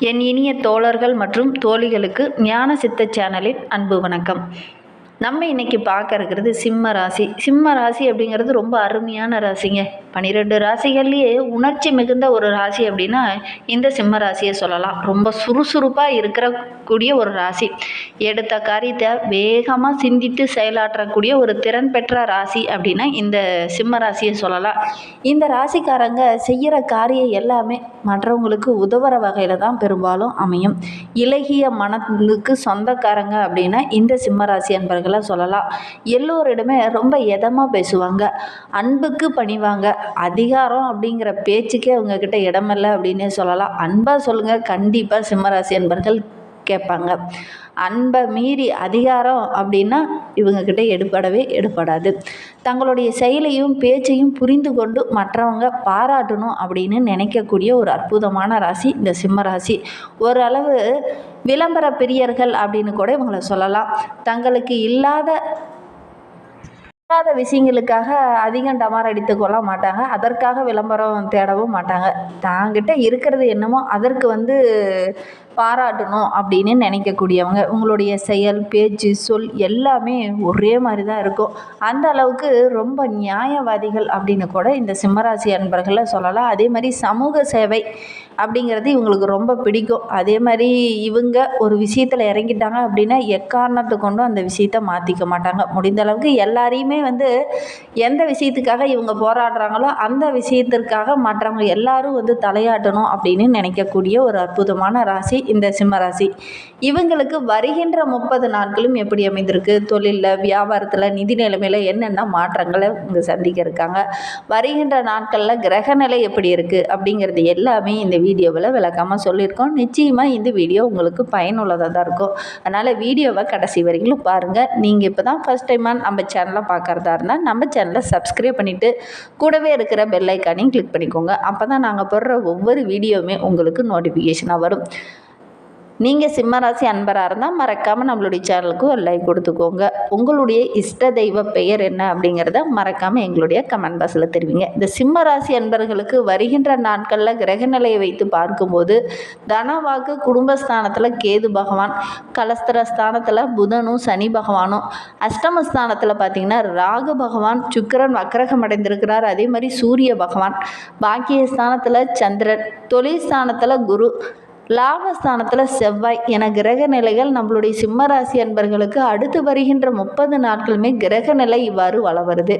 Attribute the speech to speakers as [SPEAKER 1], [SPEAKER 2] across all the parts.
[SPEAKER 1] என் இனிய தோழர்கள் மற்றும் தோழிகளுக்கு ஞான சித்த சேனலின் அன்பு வணக்கம். நம்ம இன்னைக்கு பார்க்க இருக்கிறது சிம்ம ராசி. சிம்ம ராசி அப்படிங்கிறது ரொம்ப அருமையான ராசிங்க. பன்னிரெண்டு ராசிகள்லேயே உணர்ச்சி மிகுந்த ஒரு ராசி அப்படின்னா இந்த சிம்ம ராசியை சொல்லலாம். ரொம்ப சுறுசுறுப்பாக இருக்கிற கூடிய ஒரு ராசி. எடுத்த காரியத்தை வேகமாக சிந்தித்து செயலாற்றக்கூடிய ஒரு திறன் பெற்ற ராசி அப்படின்னா இந்த சிம்ம ராசியை சொல்லலாம். இந்த ராசிக்காரங்க செய்கிற காரியம் எல்லாமே மற்றவங்களுக்கு உதவுற வகையில் தான் பெரும்பாலும் அமையும். இலகிய மனத்துக்கு சொந்தக்காரங்க அப்படின்னா இந்த சிம்ம ராசி அன்பர்களை சொல்லலாம். எல்லோரிடமே ரொம்ப எதமாக பேசுவாங்க. அன்புக்கு பணிவாங்க. அதிகாரம் அப்படிங்கிற பேச்சுக்கே அவங்கக்கிட்ட இடமில்லை அப்படின்னே சொல்லலாம். அன்பாக சொல்லுங்கள் கண்டிப்பாக சிம்மராசி என்பர்கள் கேட்பாங்க. அன்பை மீறி அதிகாரம் அப்படின்னா இவங்கக்கிட்ட எடுபடவே எடுபடாது. தங்களுடைய செயலையும் பேச்சையும் புரிந்து கொண்டு மற்றவங்க பாராட்டணும் அப்படின்னு நினைக்கக்கூடிய ஒரு அற்புதமான ராசி இந்த சிம்ம ராசி ஓரளவு விளம்பர பிரியர்கள் அப்படின்னு கூட இவங்களை சொல்லலாம். தங்களுக்கு இல்லாத இல்லாத விஷயங்களுக்காக அதிகம் டமார் அடித்து கொள்ள மாட்டாங்க. அதற்காக விளம்பரம் தேடவும் மாட்டாங்க. தாங்கிட்ட இருக்கிறது என்னமோ அதற்கு வந்து பாராட்டணும் அப்படின்னு நினைக்கக்கூடியவங்க உங்களுடைய செயல் பேச்சு சொல் எல்லாமே ஒரே மாதிரி தான் இருக்கும். அந்த அளவுக்கு ரொம்ப நியாயவாதிகள் அப்படின்னு கூட இந்த சிம்மராசி அன்பர்களை சொல்லலாம். அதே மாதிரி சமூக சேவை அப்படிங்கிறது இவங்களுக்கு ரொம்ப பிடிக்கும். அதே மாதிரி இவங்க ஒரு விஷயத்தில் இறங்கிட்டாங்க அப்படின்னா எக்காரணத்தை கொண்டும் அந்த விஷயத்த மாற்றிக்க மாட்டாங்க. முடிந்த அளவுக்கு எல்லாரையுமே வந்து எந்த விஷயத்துக்காக இவங்க போராடுறாங்களோ அந்த விஷயத்திற்காக மற்றவங்க எல்லாரும் வந்து தலையாட்டணும் அப்படின்னு நினைக்கக்கூடிய ஒரு அற்புதமான ராசி. இந்த சிம்மராசி இவங்களுக்கு வருகின்ற முப்பது நாட்களும் எப்படி அமைந்திருக்கு? தொழிலில் வியாபாரத்தில் நிதி நிலைமையில் என்னென்ன மாற்றங்களை இங்கே சந்திக்க இருக்காங்க? வருகின்ற நாட்களில் கிரக நிலை எப்படி இருக்குது அப்படிங்கிறது எல்லாமே இந்த வீடியோவில் விளக்கமாக சொல்லியிருக்கோம். நிச்சயமாக இந்த வீடியோ உங்களுக்கு பயனுள்ளதாக தான் இருக்கும். அதனால் வீடியோவை கடைசி வரைக்கும் பாருங்கள் நீங்கள் இப்போ தான் ஃபஸ்ட் டைமாக நம்ம சேனலை பார்க்குறதா இருந்தால் நம்ம சேனலை சப்ஸ்கிரைப் பண்ணிவிட்டு கூடவே இருக்கிற பெல்லைக்கானையும் கிளிக் பண்ணிக்கோங்க. அப்போ தான் நாங்கள் போடுற ஒவ்வொரு வீடியோவுமே உங்களுக்கு நோட்டிஃபிகேஷனாக வரும். நீங்கள் சிம்மராசி அன்பராக இருந்தால் மறக்காமல் நம்மளுடைய சேனலுக்கு ஒரு லைக் கொடுத்துக்கோங்க. உங்களுடைய இஷ்ட தெய்வ பெயர் என்ன அப்படிங்கிறத மறக்காமல் எங்களுடைய கமெண்ட் பாக்ஸில் தெரிவிங்க. இந்த சிம்மராசி அன்பர்களுக்கு வருகின்ற நாட்களில் கிரகநிலையை வைத்து பார்க்கும்போது தனவாக்கு குடும்பஸ்தானத்தில் கேது பகவான் கலஸ்தர ஸ்தானத்தில் புதனும் சனி பகவானும் அஷ்டமஸ்தானத்தில் பார்த்தீங்கன்னா ராகு பகவான் சுக்கிரன் வக்கரகம் அடைந்திருக்கிறார். அதே மாதிரி சூரிய பகவான் பாக்கிய ஸ்தானத்தில் சந்திரன் தொழில் ஸ்தானத்தில் குரு லாபஸ்தானத்தில் செவ்வாய் என கிரக நிலைகள் நம்மளுடைய சிம்மராசி அன்பர்களுக்கு அடுத்து வருகின்ற முப்பது நாட்களுமே கிரக நிலை இவ்வாறு வள வருது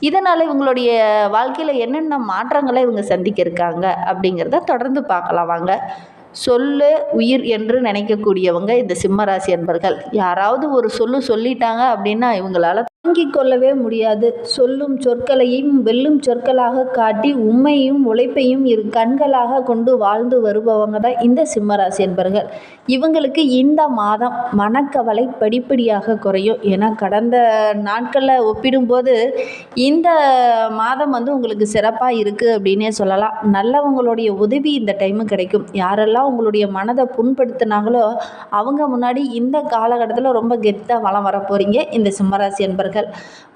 [SPEAKER 1] இதனால் இவங்களுடைய வாழ்க்கையில் என்னென்ன மாற்றங்களை இவங்க சந்திக்க இருக்காங்க அப்படிங்கிறத தொடர்ந்து பார்க்கலாம் வாங்க. சொல்லு உயிர் என்று நினைக்கக்கூடியவங்க இந்த சிம்மராசி அன்பர்கள். யாராவது ஒரு சொல்லு சொல்லிட்டாங்க அப்படின்னா இவங்களால தாங்கிக் கொள்ளவே முடியாது. சொல்லும் சொற்களையும் வெல்லும் சொற்களாக காட்டி உண்மையும் உழைப்பையும் இரு கண்களாக கொண்டு வாழ்ந்து வருபவங்க தான் இந்த சிம்மராசி என்பர்கள். இவங்களுக்கு இந்த மாதம் மனக்கவலை படிப்படியாக குறையும். ஏன்னா கடந்த நாட்களில் ஒப்பிடும்போது இந்த மாதம் வந்து உங்களுக்கு சிறப்பாக இருக்குது அப்படின்னே சொல்லலாம். நல்லவங்களுடைய உதவி இந்த டைமு கிடைக்கும். யாரெல்லாம் உங்களுடைய மனதை புண்படுத்தினாங்களோ அவங்க முன்னாடி இந்த காலகட்டத்தில் ரொம்ப கெத்தாக வளம் வர போகிறீங்க இந்த சிம்மராசி என்பர்கள்.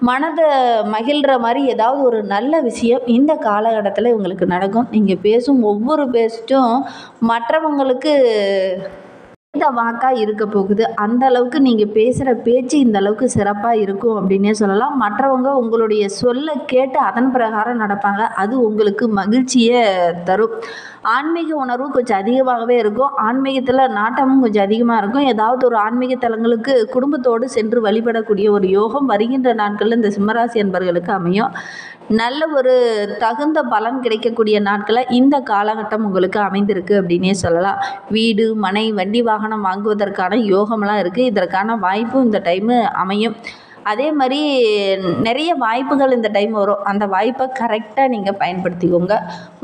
[SPEAKER 1] மனதை மகிழ்கிற மாதிரி ஏதாவது ஒரு நல்ல விஷயம் இந்த காலகட்டத்தில் இவங்களுக்கு நடக்கும். நீங்கள் பேசும் ஒவ்வொரு பேசிட்டும் மற்றவங்களுக்கு இந்த வாக்காக இருக்க போகுது. அந்த அளவுக்கு நீங்கள் பேசுகிற பேச்சு இந்த அளவுக்கு சிறப்பாக இருக்கும் அப்படின்னே சொல்லலாம். மற்றவங்க உங்களுடைய சொல்லை கேட்டு அதன் பிரகாரம் நடப்பாங்க. அது உங்களுக்கு மகிழ்ச்சியை தரும். ஆன்மீக உணர்வு கொஞ்சம் அதிகமாகவே இருக்கும். ஆன்மீகத்தில் நாட்டமும் கொஞ்சம் அதிகமாக இருக்கும். ஏதாவது ஒரு ஆன்மீக தலங்களுக்கு குடும்பத்தோடு சென்று வழிபடக்கூடிய ஒரு யோகம் வருகின்ற நாட்களில் இந்த சிம்மராசி என்பர்களுக்கு அமையும். நல்ல ஒரு தகுந்த பலன் கிடைக்கக்கூடிய நாட்களில் இந்த காலகட்டம் உங்களுக்கு அமைந்திருக்கு அப்படின்னே சொல்லலாம். வீடு மனை வண்டி வாகனம் வாங்குவதற்கான யோகம்லாம் இருக்குது இதற்கான வாய்ப்பும் இந்த டைமு அமையும். அதே மாதிரி நிறைய வாய்ப்புகள் இந்த டைம் வரும். அந்த வாய்ப்பை கரெக்டாக நீங்கள் பயன்படுத்திக்கோங்க.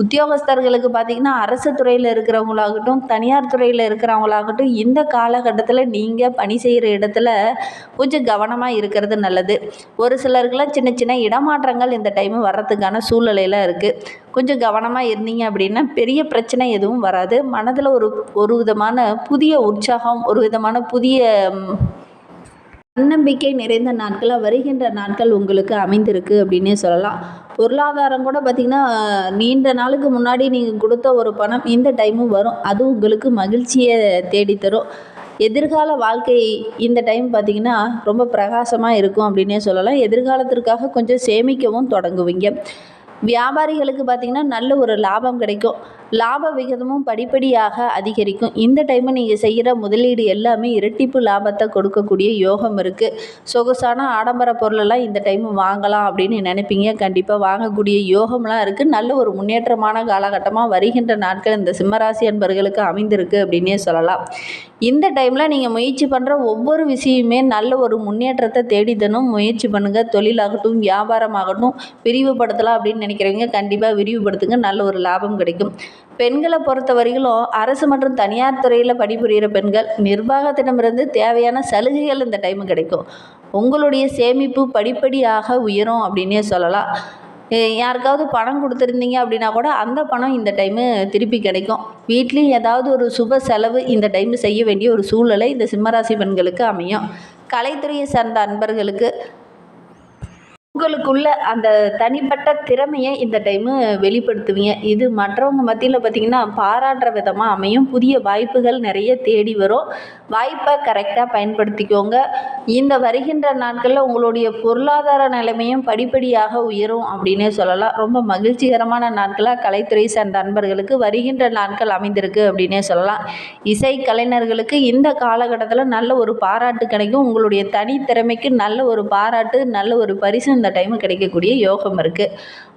[SPEAKER 1] உத்தியோகஸ்தர்களுக்கு பார்த்திங்கன்னா அரசு துறையில் இருக்கிறவங்களாகட்டும் தனியார் துறையில் இருக்கிறவங்களாகட்டும் இந்த காலகட்டத்தில் நீங்கள் பணி செய்கிற இடத்துல கொஞ்சம் கவனமாக இருக்கிறது நல்லது. ஒரு சிலருக்குலாம் சின்ன சின்ன இடமாற்றங்கள் இந்த டைமு வர்றதுக்கான சூழ்நிலையெல்லாம் இருக்குது கொஞ்சம் கவனமாக இருந்தீங்க அப்படின்னா பெரிய பிரச்சனை எதுவும் வராது. மனதில் ஒரு ஒரு விதமான புதிய உற்சாகம் ஒரு விதமான புதிய தன்னம்பிக்கை நிறைந்த நாட்களாக வருகின்ற நாட்கள் உங்களுக்கு அமைந்திருக்கு அப்படின்னே சொல்லலாம். பொருளாதாரம் கூட பார்த்திங்கன்னா நீண்ட நாளுக்கு முன்னாடி நீங்கள் கொடுத்த ஒரு பணம் இந்த டைமும் வரும். அது உங்களுக்கு மகிழ்ச்சியை தேடித்தரும். எதிர்கால வாழ்க்கை இந்த டைம் பார்த்திங்கன்னா ரொம்ப பிரகாசமாக இருக்கும் அப்படின்னே சொல்லலாம். எதிர்காலத்திற்காக கொஞ்சம் சேமிக்கவும் தொடங்குவீங்க. வியாபாரிகளுக்கு பார்த்திங்கன்னா நல்ல ஒரு லாபம் கிடைக்கும். லாப விகிதமும் படிப்படியாக அதிகரிக்கும். இந்த டைமு நீங்கள் செய்கிற முதலீடு எல்லாமே இரட்டிப்பு லாபத்தை கொடுக்கக்கூடிய யோகம் இருக்குது சொகுசான ஆடம்பர பொருளெல்லாம் இந்த டைம் வாங்கலாம் அப்படின்னு நினைப்பீங்க. கண்டிப்பாக வாங்கக்கூடிய யோகம்லாம் இருக்குது நல்ல ஒரு முன்னேற்றமான காலகட்டமாக வருகின்ற நாட்கள் இந்த சிம்மராசி அன்பர்களுக்கு அமைந்திருக்கு அப்படின்னே சொல்லலாம். இந்த டைமில் நீங்கள் முயற்சி பண்ணுற ஒவ்வொரு விஷயமே நல்ல ஒரு முன்னேற்றத்தை தேடித்தனும் முயற்சி பண்ணுங்கள் தொழிலாகட்டும் வியாபாரமாகட்டும் விரிவுபடுத்தலாம் அப்படின்னு நினைக்கிறவங்க கண்டிப்பாக விரிவுபடுத்துங்க. நல்ல ஒரு லாபம் கிடைக்கும். பெண்களை பொறுத்த வரையிலும் அரசு மற்றும் தனியார் துறையில் பணிபுரிகிற பெண்கள் நிர்வாகத்திடமிருந்து தேவையான சலுகைகள் இந்த டைமு கிடைக்கும். உங்களுடைய சேமிப்பு படிப்படியாக உயரும் அப்படின்னே சொல்லலாம். யாருக்காவது பணம் கொடுத்துருந்தீங்க அப்படின்னா கூட அந்த பணம் இந்த டைமு திருப்பி கிடைக்கும். வீட்லேயும் ஏதாவது ஒரு சுப செலவு இந்த டைமு செய்ய வேண்டிய ஒரு சூழ்நிலை இந்த சிம்மராசி பெண்களுக்கு அமையும். கலைத்துறையை சார்ந்த அன்பர்களுக்கு உங்களுக்குள்ள அந்த தனிப்பட்ட திறமையை இந்த டைமு வெளிப்படுத்துவீங்க. இது மற்றவங்க மத்தியில் பார்த்தீங்கன்னா பாராட்டுற விதமாக அமையும். புதிய வாய்ப்புகள் நிறைய தேடி வரும். வாய்ப்பை கரெக்டாக பயன்படுத்திக்கோங்க. இந்த வருகின்ற நாட்களில் உங்களுடைய பொருளாதார நிலைமையும் படிப்படியாக உயரும் அப்படின்னே சொல்லலாம். ரொம்ப மகிழ்ச்சிகரமான நாட்களாக கலைத்துறை சார்ந்த நண்பர்களுக்கு வருகின்ற நாட்கள் அமைந்திருக்கு அப்படின்னே சொல்லலாம். இசை கலைஞர்களுக்கு இந்த காலகட்டத்தில் நல்ல ஒரு பாராட்டு கிடைக்கும். உங்களுடைய தனித்திறமைக்கு நல்ல ஒரு பாராட்டு நல்ல ஒரு பரிசு இந்த டைம் கிடைக்கக்கூடிய யோகம் இருக்குது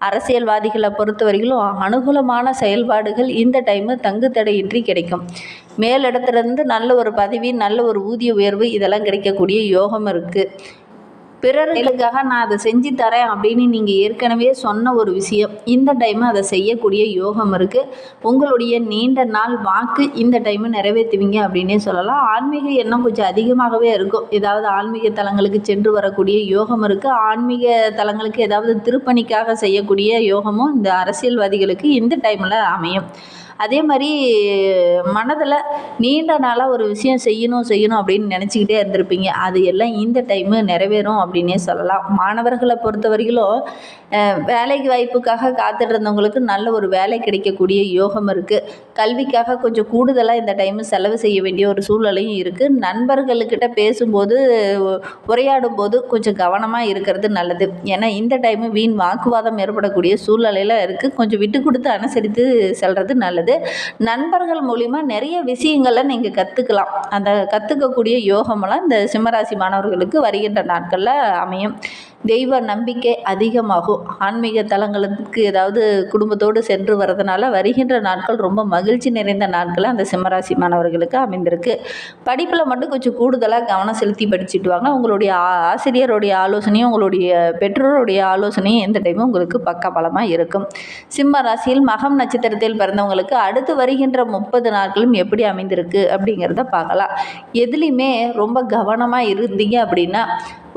[SPEAKER 1] அரசியல்வாதிகளை பொறுத்த வரைக்கும் அனுகூலமான செயல்பாடுகள் இந்த டைமு தங்கு தடையின்றி கிடைக்கும். மேலிடத்துலேருந்து நல்ல ஒரு பதவி நல்ல ஒரு ஊதிய உயர்வு இதெல்லாம் கிடைக்கக்கூடிய யோகம் இருக்குது பிறர்களுக்காக நான் அதை செஞ்சு தரேன் அப்படின்னு நீங்கள் ஏற்கனவே சொன்ன ஒரு விஷயம். இந்த டைமு அதை செய்யக்கூடிய யோகம் இருக்குது உங்களுடைய நீண்ட நாள் வாக்கு இந்த டைமு நிறைவேற்றுவீங்க அப்படின்னே சொல்லலாம். ஆன்மீக எண்ணம் கொஞ்சம் அதிகமாகவே இருக்கும். ஏதாவது ஆன்மீக தலங்களுக்கு சென்று வரக்கூடிய யோகம் இருக்குது ஆன்மீக தலங்களுக்கு ஏதாவது திருப்பணிக்காக செய்யக்கூடிய யோகமும் இந்த அரசியல்வாதிகளுக்கு இந்த டைமில் அமையும். அதே மாதிரி மனதில் நீண்ட நாளாக ஒரு விஷயம் செய்யணும் செய்யணும் அப்படின்னு நினச்சிக்கிட்டே இருந்திருப்பீங்க. அது எல்லாம் இந்த டைமு நிறைவேறும் அப்படின்னே சொல்லலாம். மாணவர்களை பொறுத்த வரையிலும் வேலைக்கு வாய்ப்புக்காக காத்துட்டு இருந்தவங்களுக்கு நல்ல ஒரு வேலை கிடைக்கக்கூடிய யோகம் இருக்குது கல்விக்காக கொஞ்சம் கூடுதலாக இந்த டைமு செலவு செய்ய வேண்டிய ஒரு சூழ்நிலையும் இருக்குது நண்பர்களுக்கிட்ட பேசும்போது உரையாடும் போது கொஞ்சம் கவனமாக இருக்கிறது நல்லது. ஏன்னா இந்த டைமு வீண் வாக்குவாதம் ஏற்படக்கூடிய சூழ்நிலையில் இருக்குது கொஞ்சம் விட்டு கொடுத்து அனுசரித்து செல்வது நல்லது. நண்பர்கள் மூலிமா நிறைய விஷயங்களை நீங்கள் கற்றுக்கலாம் அந்த கற்றுக்கக்கூடிய யோகமெல்லாம் இந்த சிம்மராசி மாணவர்களுக்கு வருகின்ற நாட்களில் அமையும். தெய்வ நம்பிக்கை அதிகமாகும். ஆன்மீக தலங்களுக்கு ஏதாவது குடும்பத்தோடு சென்று வரதுனால வருகின்ற நாட்கள் ரொம்ப மகிழ்ச்சி நிறைந்த நாட்கள் அந்த சிம்மராசி மாணவர்களுக்கு அமைந்திருக்கு. படிப்பில் மட்டும் கொஞ்சம் கூடுதலாக கவனம் செலுத்தி படிச்சுட்டு வாங்க. உங்களுடைய ஆசிரியருடைய ஆலோசனையும் உங்களுடைய பெற்றோருடைய ஆலோசனையும் எந்த டைமும் உங்களுக்கு பக்கபலமாக இருக்கும். சிம்ம ராசியில் மகம் நட்சத்திரத்தில் பிறந்தவங்களுக்கு அடுத்து வருகின்ற முப்பது நாட்களும் எப்படி அமைந்திருக்கு அப்படிங்கிறத பார்க்கலாம். எதுலேயுமே ரொம்ப கவனமாக இருந்தீங்க அப்படின்னா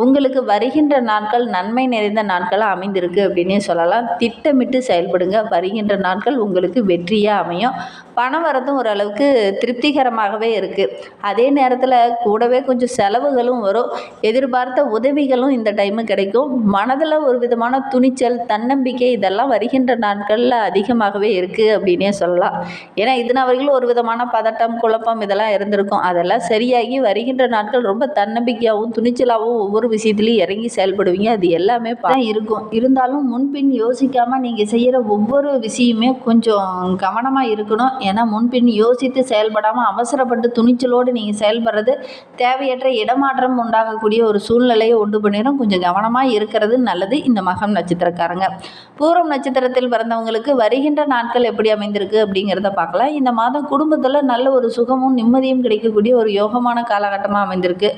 [SPEAKER 1] உங்களுக்கு வருகின்ற நாட்கள் நன்மை நிறைந்த நாட்களாக அமைந்திருக்கு அப்படின்னே சொல்லலாம். திட்டமிட்டு செயல்படுங்க. வருகின்ற நாட்கள் உங்களுக்கு வெற்றியாக அமையும். பணம் வரதும் ஓரளவுக்கு திருப்திகரமாகவே இருக்குது அதே நேரத்தில் கூடவே கொஞ்சம் செலவுகளும் வரும். எதிர்பார்த்த உதவிகளும் இந்த டைமு கிடைக்கும். மனதில் ஒரு விதமான துணிச்சல் தன்னம்பிக்கை இதெல்லாம் வருகின்ற நாட்களில் அதிகமாகவே இருக்குது அப்படின்னே சொல்லலாம். ஏன்னா இதனால் அவர்கள் ஒரு விதமான பதட்டம் குழப்பம் இதெல்லாம் இருந்திருக்கும். அதெல்லாம் சரியாகி வருகின்ற நாட்கள் ரொம்ப தன்னம்பிக்கையாகவும் துணிச்சலாகவும் ஒவ்வொரு விஷயத்துலையும் இறங்கி செயல்படுவீங்க. அது எல்லாமே இருக்கும். இருந்தாலும் முன்பின் யோசிக்காமல் நீங்கள் செய்கிற ஒவ்வொரு விஷயமே கொஞ்சம் கவனமாக இருக்கணும். ஏன்னா முன்பின் யோசித்து செயல்படாமல் அவசரப்பட்டு துணிச்சலோடு நீங்கள் செயல்படுறது தேவையற்ற இடமாற்றம் உண்டாகக்கூடிய ஒரு சூழ்நிலையை உண்டு பண்ணிடும் கொஞ்சம் கவனமாக இருக்கிறது நல்லது. இந்த மகம் நட்சத்திரக்காரங்க. பூரம் நட்சத்திரத்தில் பிறந்தவங்களுக்கு வருகின்ற நாட்கள் எப்படி அமைந்திருக்கு அப்படிங்கிறத பார்க்கலாம் இந்த மாதம் குடும்பத்தில் நல்ல ஒரு சுகமும் நிம்மதியும் கிடைக்கக்கூடிய ஒரு யோகமான காலகட்டமாக அமைந்திருக்கு.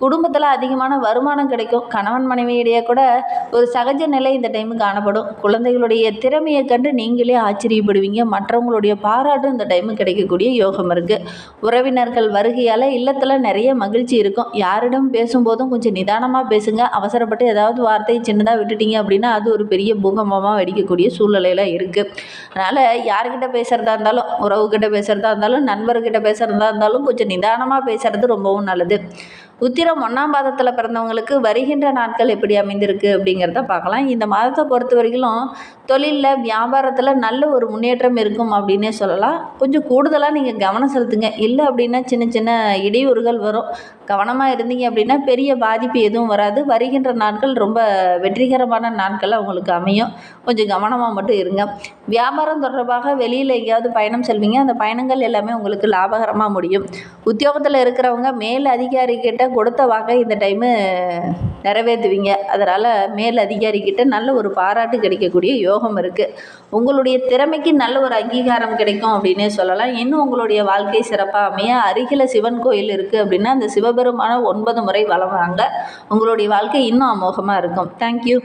[SPEAKER 1] குடும்பத்தில் அதிகமான வருமானம் கிடைக்கும். கணவன் மனைவியிடையே கூட ஒரு சகஜ நிலை இந்த டைமு காணப்படும். குழந்தைகளுடைய திறமையை கண்டு நீங்களே ஆச்சரியப்படுவீங்க. மற்றவங்களுடைய பாராட்டும் இந்த டைமு கிடைக்கக்கூடிய யோகம் இருக்குது உறவினர்கள் வருகையால் இல்லத்தில் நிறைய மகிழ்ச்சி இருக்கும். யாரிடம் பேசும்போதும் கொஞ்சம் நிதானமாக பேசுங்க. அவசரப்பட்டு ஏதாவது வார்த்தையை சின்னதாக விட்டுட்டீங்க அப்படின்னா அது ஒரு பெரிய பூகம்பமாக வெடிக்கக்கூடிய சூழ்நிலையில் இருக்குது அதனால் யார்கிட்ட பேசுகிறதா இருந்தாலும் உறவுகிட்ட பேசுகிறதா இருந்தாலும் நண்பர்கிட்ட பேசுகிறதா இருந்தாலும் கொஞ்சம் நிதானமாக பேசுகிறது ரொம்பவும் நல்லது. உத்திரம் ஒன்றாம் பாதத்தில் பிறந்தவங்களுக்கு வருகின்ற நாட்கள் எப்படி அமைந்திருக்கு அப்படிங்கிறத பார்க்கலாம். இந்த மாதத்தை பொறுத்த வரைக்கும் தொழிலில் வியாபாரத்தில் நல்ல ஒரு முன்னேற்றம் இருக்கும் அப்படின்னே சொல்லலாம். கொஞ்சம் கூடுதலாக நீங்கள் கவனம் செலுத்துங்க. இல்லை அப்படின்னா சின்ன சின்ன இடையூறுகள் வரும். கவனமாக இருந்தீங்க அப்படின்னா பெரிய பாதிப்பு எதுவும் வராது. வருகின்ற நாட்கள் ரொம்ப வெற்றிகரமான நாட்கள் அவங்களுக்கு அமையும். கொஞ்சம் கவனமாக மட்டும் இருங்க. வியாபாரம் தொடர்பாக வெளியில் எங்கேயாவது பயணம் செல்வீங்க. அந்த பயணங்கள் எல்லாமே உங்களுக்கு லாபகரமாக முடியும். உத்தியோகத்தில் இருக்கிறவங்க மேல் அதிகாரிக்கிட்ட கொடுத்த வாக்கை இந்த டைமு நிறைவேற்றுவீங்க. அதனால் மேல் அதிகாரிக்கிட்ட நல்ல ஒரு பாராட்டு கிடைக்கக்கூடிய யோகம் இருக்குது உங்களுடைய திறமைக்கு நல்ல ஒரு அங்கீகாரம் கிடைக்கும் அப்படின்னே சொல்லலாம். இன்னும் உங்களுடைய வாழ்க்கை சிறப்பாக அமைய அருகில சிவன் கோயில் இருக்குது அப்படின்னா அந்த சிவபெருமான ஒன்பது முறை வளர்வாங்க வாங்க. உங்களுடைய வாழ்க்கை இன்னும் அமோகமாக இருக்கும். தேங்க்யூ